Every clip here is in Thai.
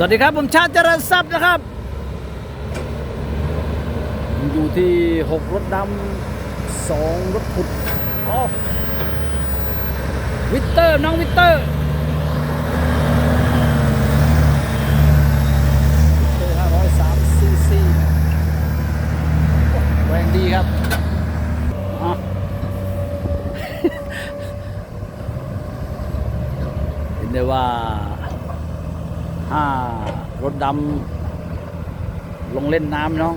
สวัสดีครับ ผมชาติเจริญทรัพย์นะครับ อยู่ที่หกรถดำสองรถขุดอ๋อวิตเตอร์ น้องวิตเตอร์วิตเตอร์ห้าร้อยสามซีซีแรงดีครับอ๋อ เห็นได้ว่า ห้ารถดำลงเล่นน้ำน้อง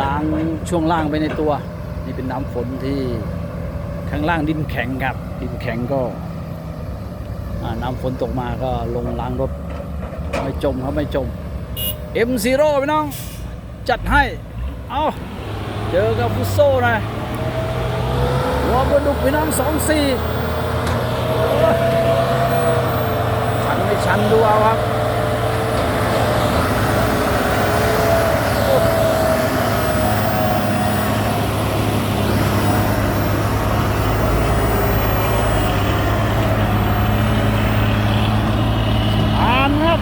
ล้างช่วงล่างไปในตัว นี่เป็นน้ำฝนที่ข้างล่างดินแข็งครับ ดินแข็งก็น้ำฝนตกมาก็ลงล้างรถไม่จมครับไม่จม M0 พี่น้อง จัดให้ เอาเจอกับฟุโซ่นะหัวบนดุกพี่น้องสองสี่ชันไม่ชันดูเอาครับโอ้อ่านครับ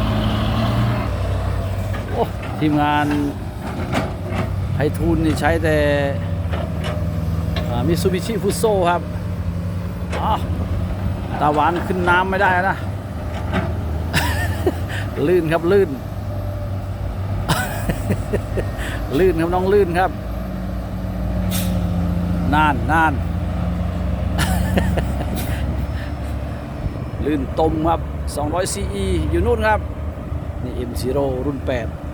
โอ้ ทีมงานไพฑูรย์นี่ใช้แต่มิซูบิชิฟุโซครับอ้าวตาหวานขึ้นน้ำไม่ได้นะ ลื่นครับลื่น ลื่นครับน้องลื่นครับนานนานลื่นตมครับ 200 CE อยู่นู่นครับ นี่ M0 รุ่น 8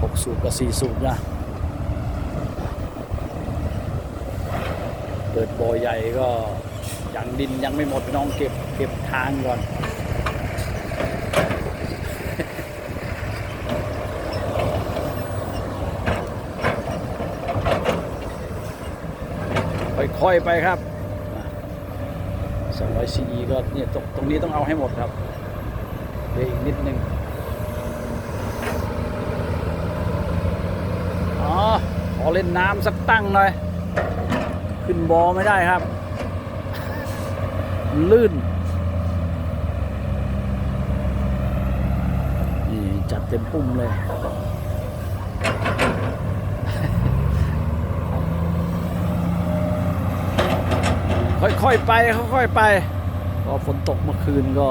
6สูบกับ4สูบนะ เปิดบ่อใหญ่ก็ยังดินยังไม่หมดน้องเก็บเก็บทางก่อนค่อยๆไปครับ200 CE ก็เนี่ยตรงตรงนี้ต้องเอาให้หมดครับเหลืออีกนิดนึง อขอเล่นน้ำสักตั้งหน่อย ขึ้นบอไม่ได้ครับ ลื่น นี่จัดเต็มปุ่มเลยค่อยๆไปค่อยๆไป ก็ฝนตกเมื่อคืนก็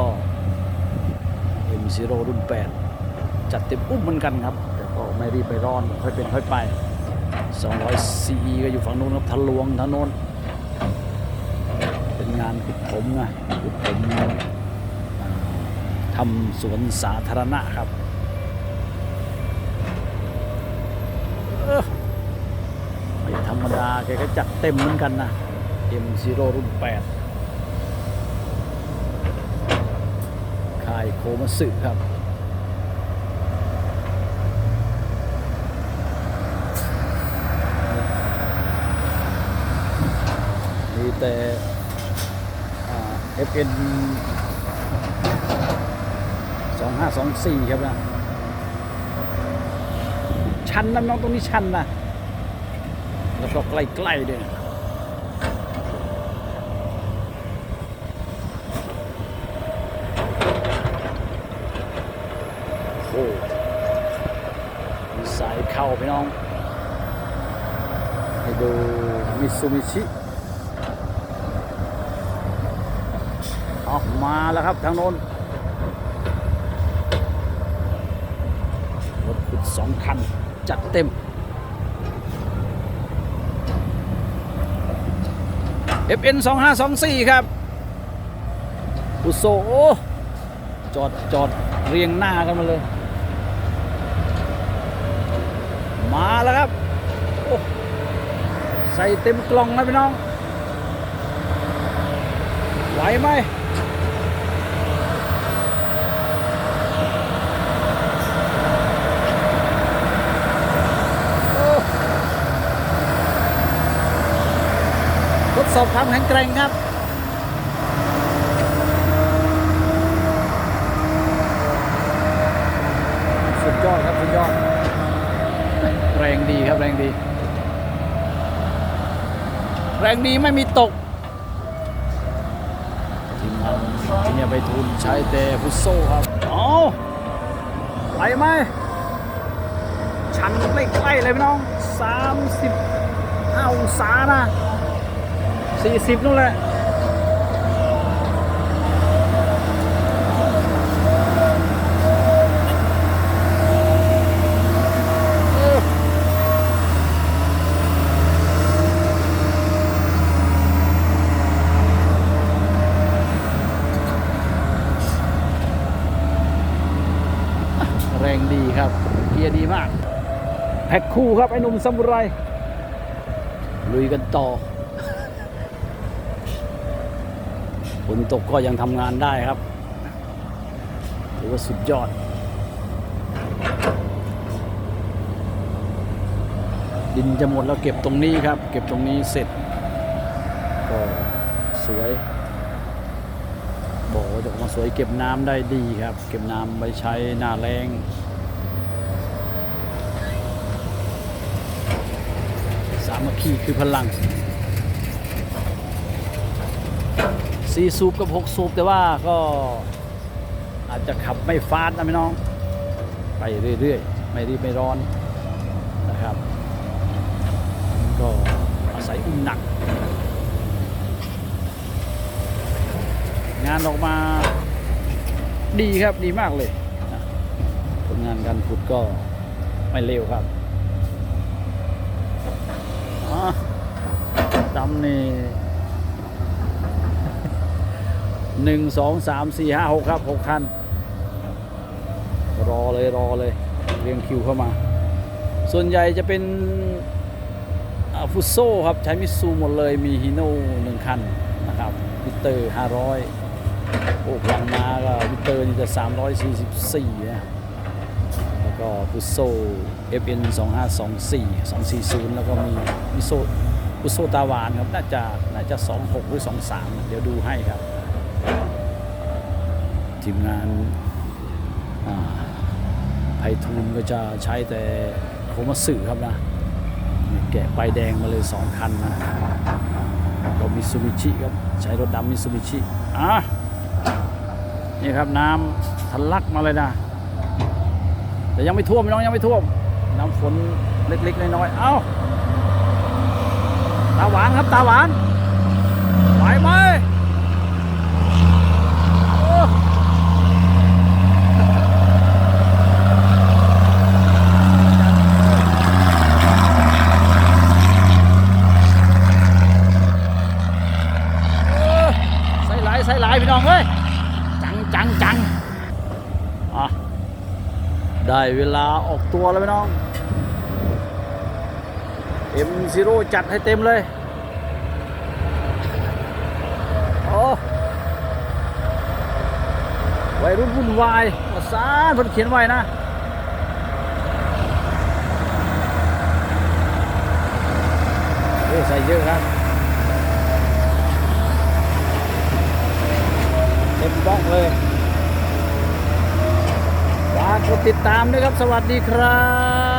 M0 รุ่น 8 จัดเต็มอุ้มเหมือนกันครับ ไม่รีบไปร้อนค่อยเป็นค่อยไป200 CE ก็อยู่ฝั่งนู้นครับทะลวงทางโน้นเป็นงานขุดผมนะขุดผมทำสวนสาธารณะครับไม่ธรรมดาแกก็จัดเต็มเหมือนกันนะ M0 รุ่น 8 ค่ายโคมัสึครับ แต่อ่า FN 2524ครับนะ ชันนะน้องตรงนี้ชันนะ แล้วก็ใกล้ๆด้วยโอ้สายเข้าพี่น้อง ให้ดูมิซูมิชิ ออกมาแล้วครับ ทางโน้นรถขุดสองคัน จัดเต็ม FN 2524 ครับ อุโซจอดจอดเรียงหน้ากันมาเลย มาแล้วครับ ใส่เต็มกล่องนะพี่น้อง ไหวไหม ดสอบความแข็งแกร่งครับสุดยอดครับสุดยอด แรงดีครับแรงดี แรงดีไม่มีตกทีมงานที่เนี่ยไปทุนใช้แต่ฟุตโซ่ครับเอาไปไหมชันใกล้ๆเลยพี่น้อง 35องศานะ 40นู่นแหละแรงดีครับ เกียร์ดีมาก แพ็คคู่ครับ ไอ้หนุ่มซามูไรลุยกันต่อ ฝนตกก็ยังทำงานได้ครับถือว่าสุดยอด ดินจะหมดแล้วเก็บตรงนี้ครับ เก็บตรงนี้เสร็จ ก็สวยบอกว่าจะออกมาสวยเก็บน้ำได้ดีครับ เก็บน้ำไว้ใช้หน้าแรงสามัคคีคือพลัง สี่สูบกับหกสูบแต่ว่าก็อาจจะขับไม่ฟาดนะพี่น้อง ไปเรื่อยๆ ไม่รีบไม่ร้อนนะครับ ก็อาศัยอุ้มหนัก งานออกมาดีครับดีมากเลยผลงานการขุดก็ไม่เลวครับอ๋อดำนี่ หนึ่งสองสามสี่ห้าหกครับหกคัน รอเลยรอเลย เรียงคิวเข้ามา ส่วนใหญ่จะเป็นฟุตโซ่ครับ ใช้มิซูหมดเลยมีฮีโน่หนึ่งคันนะครับมิเตอร์ห้าร้อยโอ้พลังมาก็มิเตอร์นี่จะ344นะแล้วก็ฟุตโซ่ FN 2524 240แล้วก็มีมิโซฟุตโซ่ตาหวานครับ น่าจะน่าจะ26หรือ23เดี๋ยวดูให้ครับ ทีมงานไพฑูรย์ก็จะใช้แต่โคมัตสึครับนะแกะใบแดงมาเลยสองคันนะก็มิซูบิชิครับ ใช้รถดำมิซูบิชิอะนี่ครับน้ำทะลักมาเลยนะ แต่ยังไม่ท่วมน้องยังไม่ท่วม น้ำฝนเล็กๆน้อยๆเอ้าตาหวานครับตาหวานไหวไหมโอ้เออ ใส่หลายพี่น้องเว้ยจังจังจังอะได้เวลาออกตัวแล้วพี่น้อง M0 จัดให้เต็มเลยโอ้วัยรุ่นวุ่นวายมาซานเพิ่นเขียนไว้นะเยอะใส่เยอะครับ เต็มบ้องเลยฝาก กดติดตามด้วยครับ สวัสดีครับ